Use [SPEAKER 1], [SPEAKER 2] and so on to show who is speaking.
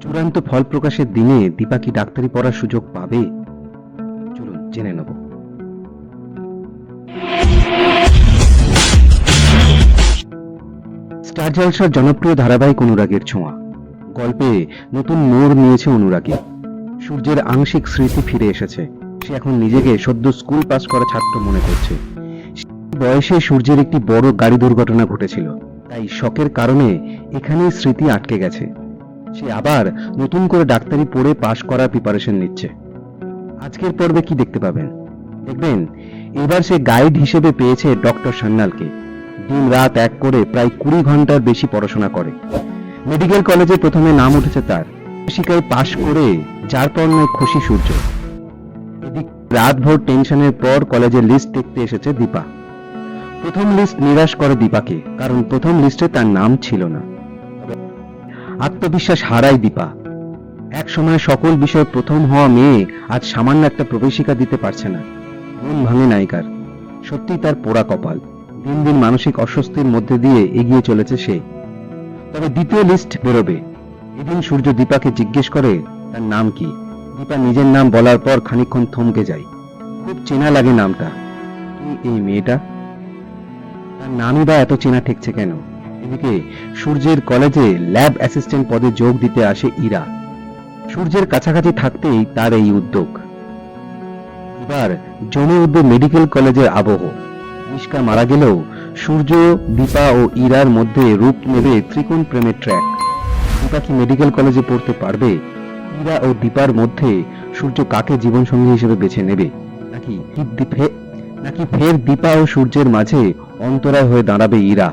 [SPEAKER 1] চূড়ান্ত ফল প্রকাশের দিনে দীপা কি ডাক্তারি পড়ার সুযোগ পাবে? চলুন, জেনে নেব। স্টার জলসার জনপ্রিয় ধারাবাহিক অনুরাগের ছোঁয়া। গল্পে নতুন মোড় নিয়েছে অনুরাগী। সূর্যের আংশিক স্মৃতি ফিরে এসেছে। সে এখন নিজেকে সদ্য স্কুল পাস করা ছাত্র মনে করছে। বয়সে সূর্যের একটি বড় গাড়ি দুর্ঘটনা ঘটেছিল। তাই শকের কারণে এখানেই স্মৃতি আটকে গেছে। সে আবার নতুন করে ডাক্তারি পড়ে পাশ করার প্রিপারেশন নিচ্ছে। আজকের পর্বে কি দেখতে পাবেন? দেখবেন, এবার সে গাইড হিসেবে পেয়েছে ডক্টর সান্যালকে। দিন রাত এক করে প্রায় কুড়ি ঘণ্টার বেশি পড়াশোনা করে। মেডিকেল কলেজে প্রথমে নাম উঠেছে তার। শিকায় পাশ করে যার পর নয় খুশি সূর্য। এদিক রাতভর টেনশনের পর কলেজের লিস্ট দেখতে এসেছে দীপা। প্রথম লিস্ট নিরাশ করে দীপাকে, কারণ প্রথম লিস্টে তার নাম ছিল না। আত্মবিশ্বাস হারায় দীপা। এক সময় সকল বিষয়ে প্রথম হওয়া মেয়ে আজ সামান্য একটা প্রবেশিকা দিতে পারছে না। মন ভাঙে নায়িকার। সত্যি তার পোড়া কপাল। দিন দিন মানসিক অস্বস্তির মধ্যে দিয়ে এগিয়ে চলেছে সে। তবে দ্বিতীয় লিস্ট বেরোবে। এদিন সূর্য দীপাকে জিজ্ঞেস করে, তার নাম কি? দীপা নিজের নাম বলার পর খানিকক্ষণ থমকে যায়। খুব চেনা লাগে নামটা। এই মেয়েটা? তার নামই বা এত চেনা ঠেকছে কেন? এদিকে সূর্যের কলেজে ল্যাব অ্যাসিস্ট্যান্ট পদে যোগ দিতে আসে ইরা। সূর্যের কাছাকাছি থাকতেই তার এই উদ্যোগ। এবার জমে উঠবে মেডিকেল কলেজের আবহ। নিষ্কা মারা গেলেও সূর্য, দীপা ও ইরার মধ্যে রূপ নেবে ত্রিকোণ প্রেমের ট্র্যাক। দীপা কি মেডিকেল কলেজে পড়তে পারবে? ইরা ও দীপার মধ্যে সূর্য কাকে জীবনসঙ্গী হিসেবে বেছে নেবে? নাকি নাকি ফের দীপা ও সূর্যের মাঝে অন্তরায় হয়ে দাঁড়াবে ইরা?